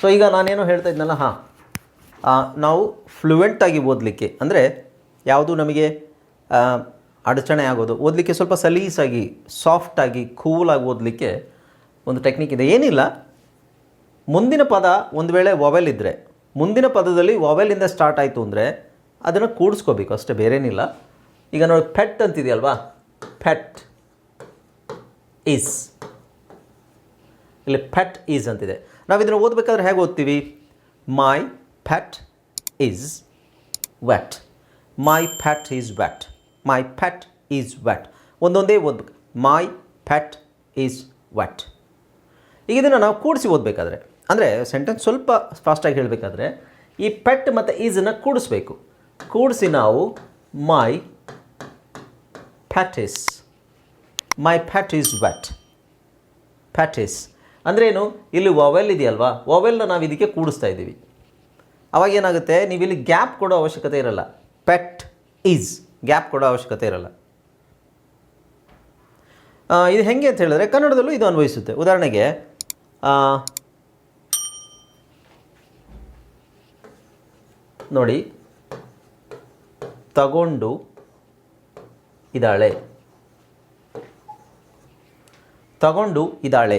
So ಈಗ ನಾನೇನು ಹೇಳ್ತಾ ಇದ್ನಲ್ಲ, ಹಾಂ. ನಾವು ಫ್ಲೂಯೆಂಟಾಗಿ ಓದಲಿಕ್ಕೆ, ಅಂದರೆ ಯಾವುದು ನಮಗೆ ಅಡಚಣೆ ಆಗೋದು, ಓದಲಿಕ್ಕೆ ಸ್ವಲ್ಪ ಸಲೀಸಾಗಿ ಸಾಫ್ಟಾಗಿ ಕೂಲಾಗಿ ಓದಲಿಕ್ಕೆ ಒಂದು ಟೆಕ್ನಿಕ್ ಇದೆ. ಏನಿಲ್ಲ, ಮುಂದಿನ ಪದ ಒಂದು ವೇಳೆ ವಾವೆಲ್ ಇದ್ದರೆ ಮುಂದಿನ ಪದದಲ್ಲಿ ವಾವೆಲಿಂದ ಸ್ಟಾರ್ಟ್ ಆಯಿತು ಅಂದರೆ ಅದನ್ನು ಕೂಡಿಸ್ಕೋಬೇಕು, ಅಷ್ಟೇ ಬೇರೇನಿಲ್ಲ. ಈಗ ನೋಡಿ ಪೆಟ್ ಅಂತಿದೆಯಲ್ವಾ? ಪೆಟ್ ಈಸ್ ಇಲ್ಲಿ ಪೆಟ್ ಈಸ್ ಅಂತಿದೆ. ನಾವು ಇದನ್ನು ಓದಬೇಕಾದ್ರೆ ಹೇಗೆ ಓದ್ತೀವಿ? My pet is what my fat is what my pet is what ಒಂದೊಂದೇ ಓದ್ಬೇಕು. ಮೈ ಪೆಟ್ ಈಸ್ ವ್ಯಾಟ್ ಈಗ ಇದನ್ನು ನಾವು ಕೂಡಿಸಿ ಓದಬೇಕಾದ್ರೆ, ಅಂದರೆ ಸೆಂಟೆನ್ಸ್ ಸ್ವಲ್ಪ ಫಾಸ್ಟಾಗಿ ಹೇಳಬೇಕಾದ್ರೆ, ಈ ಪೆಟ್ ಮತ್ತು ಈಸನ್ನು ಕೂಡಿಸ್ಬೇಕು. ಕೂಡಿಸಿ ನಾವು my pat is my pat is wet pat is ಅಂದ್ರೇನು? ಇಲ್ಲಿ ವೊವೆಲ್ ಇದೆಯಲ್ವಾ? ವಾವೆಲ್ನ ನಾವು ಇದಕ್ಕೆ ಕೂಡಿಸ್ತಾ ಇದ್ದೀವಿ. ಅವಾಗ ಏನಾಗುತ್ತೆ? ನೀವು ಇಲ್ಲಿ ಗ್ಯಾಪ್ ಕೊಡೋ ಅವಶ್ಯಕತೆ ಇರಲ್ಲ. ಪೆಟ್ ಈಸ್ ಗ್ಯಾಪ್ ಕೊಡೋ ಅವಶ್ಯಕತೆ ಇರಲ್ಲ. ಇದು ಹೆಂಗೆ ಅಂತ ಹೇಳಿದ್ರೆ ಕನ್ನಡದಲ್ಲೂ ಇದು ಅನ್ವಯಿಸುತ್ತೆ. ಉದಾಹರಣೆಗೆ ನೋಡಿ, ತಗೊಂಡು ಇದ್ದಾಳೆ ತಗೊಂಡು ಇದ್ದಾಳೆ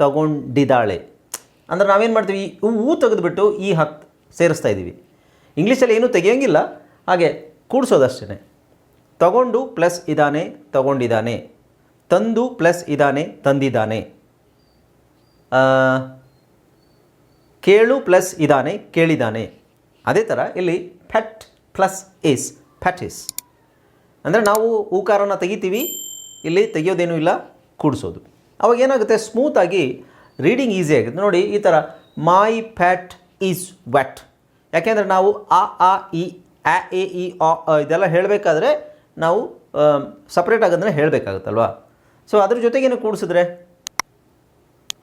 ತಗೊಂಡಿದ್ದಾಳೆ. ಅಂದ್ರೆ ನಾವೇನು ಮಾಡ್ತೀವಿ? ಹೂ ತೆಗೆದುಬಿಟ್ಟು ಈ ಹತ್ತು ಸೇರಿಸ್ತಾ ಇದ್ದೀವಿ. ಇಂಗ್ಲೀಷಲ್ಲಿ ಏನೂ ತೆಗೆಯೋಂಗಿಲ್ಲ, ಹಾಗೆ ಕೂಡಿಸೋದಷ್ಟೇ ತಗೊಂಡು ಪ್ಲಸ್ ಇದ್ದಾನೆ ತಗೊಂಡಿದ್ದಾನೆ ತಂದು ಪ್ಲಸ್ ಇದ್ದಾನೆ ತಂದಿದ್ದಾನೆ ಕೇಳು ಪ್ಲಸ್ ಇದ್ದಾನೆ ಕೇಳಿದ್ದಾನೆ ಅದೇ ಥರ ಇಲ್ಲಿ ಫೆಟ್ ಪ್ಲಸ್ ಇಸ್ ಫ್ಯಾಟಿಸ್ ಅಂದರೆ ನಾವು ಹೂಕಾರನ ತೆಗಿತೀವಿ, ಇಲ್ಲಿ ತೆಗೆಯೋದೇನೂ ಇಲ್ಲ, ಕೂಡಿಸೋದು. ಅವಾಗ ಏನಾಗುತ್ತೆ? ಸ್ಮೂತಾಗಿ ರೀಡಿಂಗ್ ಈಸಿ ಆಗುತ್ತೆ. ನೋಡಿ, ಈ ಥರ ಮೈ ಫ್ಯಾಟ್ ಈಸ್ ವ್ಯಾಟ್ ಯಾಕೆಂದರೆ ನಾವು ಆ ಆ ಇ ಆ, ಎ, ಇ, ಆ ಇದೆಲ್ಲ ಹೇಳಬೇಕಾದ್ರೆ ನಾವು ಸಪ್ರೇಟ್ ಆಗೋದನ್ನ ಹೇಳಬೇಕಾಗುತ್ತಲ್ವಾ? ಸೊ ಅದ್ರ ಜೊತೆಗೇನು ಕೂಡಿಸಿದ್ರೆ?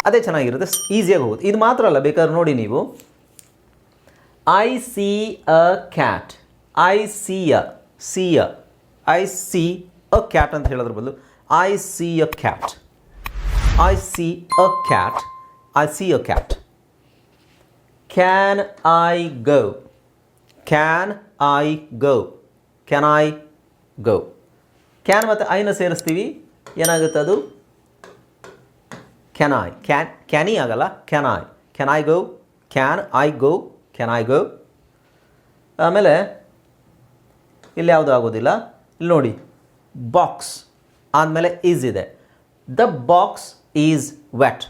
ಅದೇ ಚೆನ್ನಾಗಿರುತ್ತೆ. ಈಸಿಯಾಗಿ ಹೋಗುತ್ತೆ. ಇದು ಮಾತ್ರ ಅಲ್ಲ, ಬೇಕಾದ್ರೆ ನೋಡಿ ನೀವು. I see a cat I see a see a I see a cat ಅಂತ ಹೇಳೋದ್ರ ಬದಲು I see a cat I see a cat I see a cat can I go can I go can I go can ಮತ್ತು ಐನ ಸೇರಿಸ್ತೀವಿ. ಏನಾಗುತ್ತೆ ಅದು? Can I can can I ಆಗಲ್ಲ. Can I can I go can I go can I go ಆಮೇಲೆ ಇಲ್ಲಿ ಯಾವುದು ಆಗೋದಿಲ್ಲ? ಇಲ್ಲಿ ನೋಡಿ. ಬಾಕ್ಸ್ ಆದಮೇಲೆ ಈಸ್ ಇದೆ. The box is wet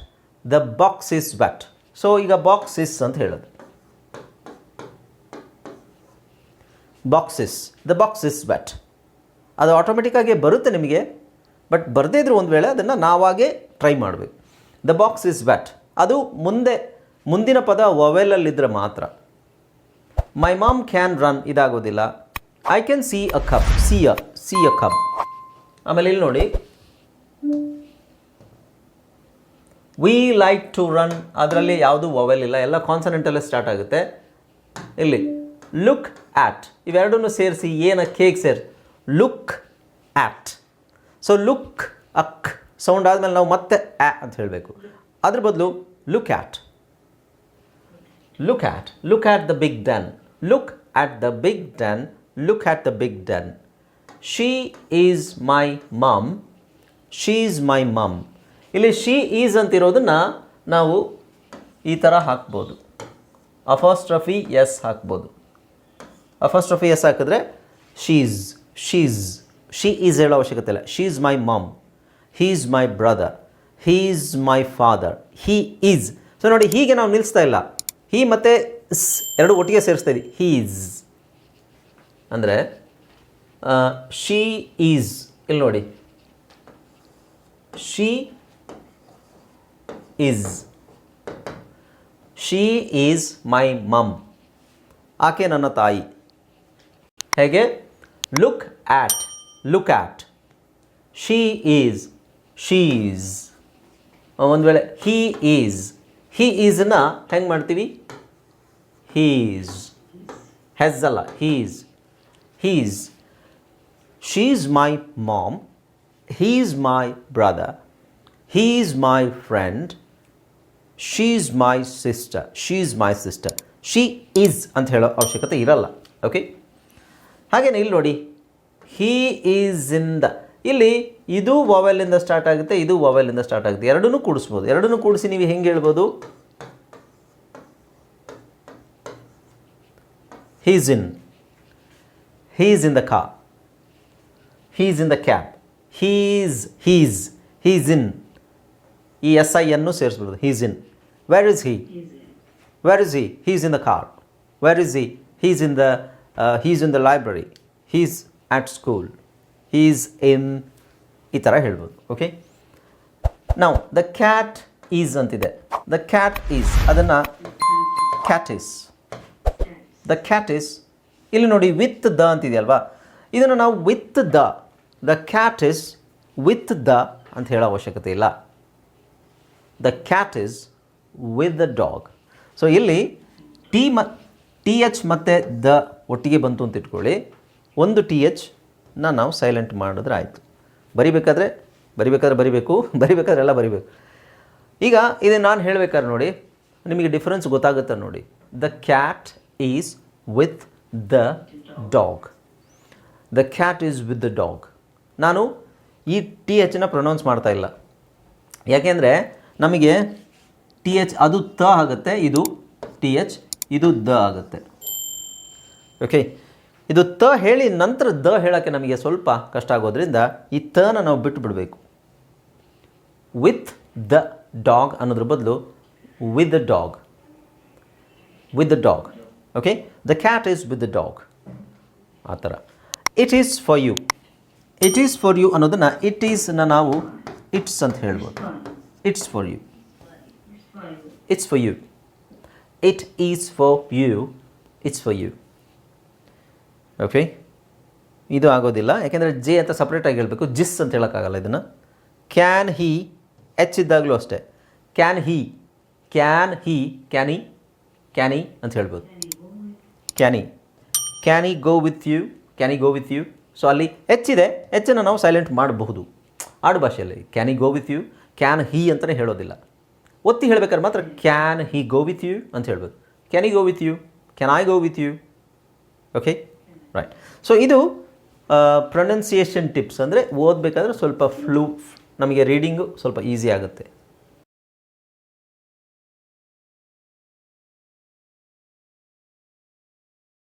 the box is wet so ಈಗ ಬಾಕ್ಸ್ ಇಸ್ ಅಂತ ಹೇಳೋದು. Box is the box is wet ಅದು ಆಟೋಮೆಟಿಕ್ಕಾಗಿ ಬರುತ್ತೆ ನಿಮಗೆ ಬಟ್ ಬರದೇ ಇದ್ರೂ ಒಂದು ವೇಳೆ ಅದನ್ನು ನಾವಾಗೇ ಟ್ರೈ ಮಾಡಬೇಕು. ದ ಬಾಕ್ಸ್ ಇಸ್ ವೆಟ್ ಅದು ಮುಂದೆ, ಮುಂದಿನ ಪದ ವವೆಲಲ್ಲಿದ್ದರೆ ಮಾತ್ರ. My mom can run ಇದಾಗೋದಿಲ್ಲ. I can see a cup see a see a cup ಆಮೇಲೆ ಇಲ್ಲಿ ನೋಡಿ. ವಿ ಲೈಕ್ ಟು ರನ್ ಅದರಲ್ಲಿ ಯಾವುದು ವವೆಲ್ ಇಲ್ಲ, ಎಲ್ಲ ಕಾನ್ಸನೆಂಟಲ್ಲೇ ಸ್ಟಾರ್ಟ್ ಆಗುತ್ತೆ. ಇಲ್ಲಿ ಲುಕ್ ಆಟ್ ಇವೆರಡನ್ನು ಸೇರಿಸಿ ಏನ, ಕೇಕ್ ಸೇರ್. ಲುಕ್ ಆಟ್ ಸೊ ಲುಕ್ ಅಕ್ ಸೌಂಡ್ ಆದಮೇಲೆ ನಾವು ಮತ್ತೆ ಆ ಅಂತ ಹೇಳಬೇಕು. ಅದ್ರ ಬದಲು look at look at look at the big done look at the big done look at the big done she is my mum she is my mum ಇಲ್ಲಿ ಶೀ ಈಸ್ ಅಂತಿರೋದನ್ನು ನಾವು ಈ ಥರ ಹಾಕ್ಬೋದು. ಅಫಾಸ್ಟ್ರಫಿ ಎಸ್ ಹಾಕ್ಬೋದು. Apostrophe S ಹಾಕಿದ್ರೆ she's she's she is ಹೇಳೋ ಅವಶ್ಯಕತೆ ಇಲ್ಲ. She is my mom he is my brother he is my father he is so ನೋಡಿ, ಹೀಗೆ ನಾವು ನಿಲ್ಲಿಸ್ತಾ ಇಲ್ಲ. ಹೀ ಮತ್ತೆ ಎರಡು ಒಟ್ಟಿಗೆ ಸೇರಿಸ್ತಾ ಇದ್ದೀವಿ ಹೀಸ್ ಅಂದರೆ ಶೀ ಈಸ್ ಇಲ್ಲಿ ನೋಡಿ. She is she is my mum ಆಕೆ ನನ್ನ ತಾಯಿ. ಹೇಗೆ? Look at look at she is she's ಒಂದು ವೇಳೆ ಹೀ ಈಸ್ ಹೀ ಈಸನ್ನ ಹೆಂಗೆ ಮಾಡ್ತೀವಿ? ಹೀಸ್ ಹೆಸ್ ಅಲ್ಲ he's he's she's my mom he's my brother he's my friend she's my sister she's my sister she is ಅಂತ ಹೇಳೋ ಅವಶ್ಯಕತೆ ಇರಲ್ಲ. ಓಕೆ ಹಾಗೇನೆ ಇಲ್ಲಿ ನೋಡಿ. ಹೀ ಈಸ್ ಇನ್ ದ ಇಲ್ಲಿ ಇದು ವಾವೆಲಿಂದ ಸ್ಟಾರ್ಟ್ ಆಗುತ್ತೆ, ಇದು ವಾವೆಲಿಂದ ಸ್ಟಾರ್ಟ್ ಆಗುತ್ತೆ. ಎರಡನ್ನೂ ಕೂಡಿಸ್ಬೋದು. ಎರಡನ್ನೂ ಕೂಡಿಸಿ ನೀವು ಹೆಂಗೆ ಹೇಳ್ಬೋದು? He's in he's in the car he's in the cab he's he's he's in ಈ ಎಸ್ ಐ ಅನ್ನು ಸೇರಿಸ್ಬಿಡೋದು. He's in where is he where is he he's in the car where is he he's in the he's in the library he's at school he's in ಈ ಥರ ಹೇಳ್ಬೋದು. Okay ನಾವು the cat is ಅಂತಿದೆ. The cat is ಅದನ್ನು cat is the cat is ಇಲ್ಲಿ ನೋಡಿ with the ಅಂತಿದೆಯಲ್ವಾ ಇದನ್ನು ನಾವು with the the cat is with the ಅಂತ ಹೇಳೋ ಅವಶ್ಯಕತೆ ಇಲ್ಲ. The cat is with the dog so ಇಲ್ಲಿ ಟಿ ಮ ಟಿ ಎಚ್ ಮತ್ತು ದ ಒಟ್ಟಿಗೆ ಬಂತು ಅಂತ ಇಟ್ಕೊಳ್ಳಿ. ಒಂದು ಟಿ ಎಚ್ನ ನಾವು ಸೈಲೆಂಟ್ ಮಾಡಿದ್ರೆ ಆಯಿತು. ಬರಿಬೇಕಾದ್ರೆ ಬರಿಬೇಕಾದ್ರೆ ಬರಿಬೇಕು, ಬರಿಬೇಕಾದ್ರೆ ಎಲ್ಲ ಬರಿಬೇಕು. ಈಗ ಇದು ನಾನು ಹೇಳಬೇಕಾದ್ರೆ ನೋಡಿ, ನಿಮಗೆ ಡಿಫ್ರೆನ್ಸ್ ಗೊತ್ತಾಗುತ್ತೆ ನೋಡಿ. The cat is with the dog the cat is with the dog ನಾನು ಈ ಟಿ ಎಚ್ನ ಪ್ರೊನೌನ್ಸ್ ಮಾಡ್ತಾ ಇಲ್ಲ. ಯಾಕೆಂದರೆ ನಮಗೆ ಟಿ ಎಚ್ ಅದು ತ ಆಗುತ್ತೆ, ಇದು ಟಿ ಎಚ್ ಇದು ದ ಆಗುತ್ತೆ. ಓಕೆ ಇದು ತ ಹೇಳಿ ನಂತರ ದ ಹೇಳೋಕ್ಕೆ ನಮಗೆ ಸ್ವಲ್ಪ ಕಷ್ಟ ಆಗೋದ್ರಿಂದ ಈ ತನ ನಾವು ಬಿಟ್ಟು ಬಿಡಬೇಕು. ವಿತ್ ದ ಡಾಗ್ ಅನ್ನೋದ್ರ ಬದಲು with the dog with the dog okay the cat is with the dog ಆ ಥರ. It is for you it is for you ಅನ್ನೋದನ್ನು ಇಟ್ ಈಸ್ನ ನಾವು ಇಟ್ಸ್ ಅಂತ ಹೇಳ್ಬೋದು. It's for you. It's for you. It is for you. It's for you. Okay ಇದು ಆಗೋದಿಲ್ಲ. ಯಾಕೆಂದರೆ ಜೆ ಅಂತ ಸಪ್ರೇಟಾಗಿ ಹೇಳಬೇಕು. ಜಿಸ್ ಅಂತ ಹೇಳೋಕ್ಕಾಗಲ್ಲ ಇದನ್ನು. ಕ್ಯಾನ್ ಹಿ ಎಚ್ ಇದ್ದಾಗಲೂ ಅಷ್ಟೇ. Can he can he ಕ್ಯಾನಿ can I ಅಂತ ಹೇಳ್ಬೋದು. Can I can I go with you can I go with you so ಅಲ್ಲಿ ಹೆಚ್ಚಿದೆ ಹೆಚ್ಚನ್ನು ನಾವು ಸೈಲೆಂಟ್ ಮಾಡಬಹುದು. ಆಡು ಭಾಷೆಯಲ್ಲಿ can I go with you can he ಅಂತಲೇ ಹೇಳೋದಿಲ್ಲ. ಒತ್ತಿ ಹೇಳ್ಬೇಕಾದ್ರೆ ಮಾತ್ರ can he go with you ಅಂತ ಹೇಳ್ಬೋದು. Can he go with you can I go with you okay right so ಇದು ಪ್ರೊನೌನ್ಸಿಯೇಷನ್ ಟಿಪ್ಸ್ ಅಂದರೆ ಓದಬೇಕಾದ್ರೆ ಸ್ವಲ್ಪ ಫ್ಲೂ ನಮಗೆ ರೀಡಿಂಗು ಸ್ವಲ್ಪ ಈಸಿ ಆಗುತ್ತೆ.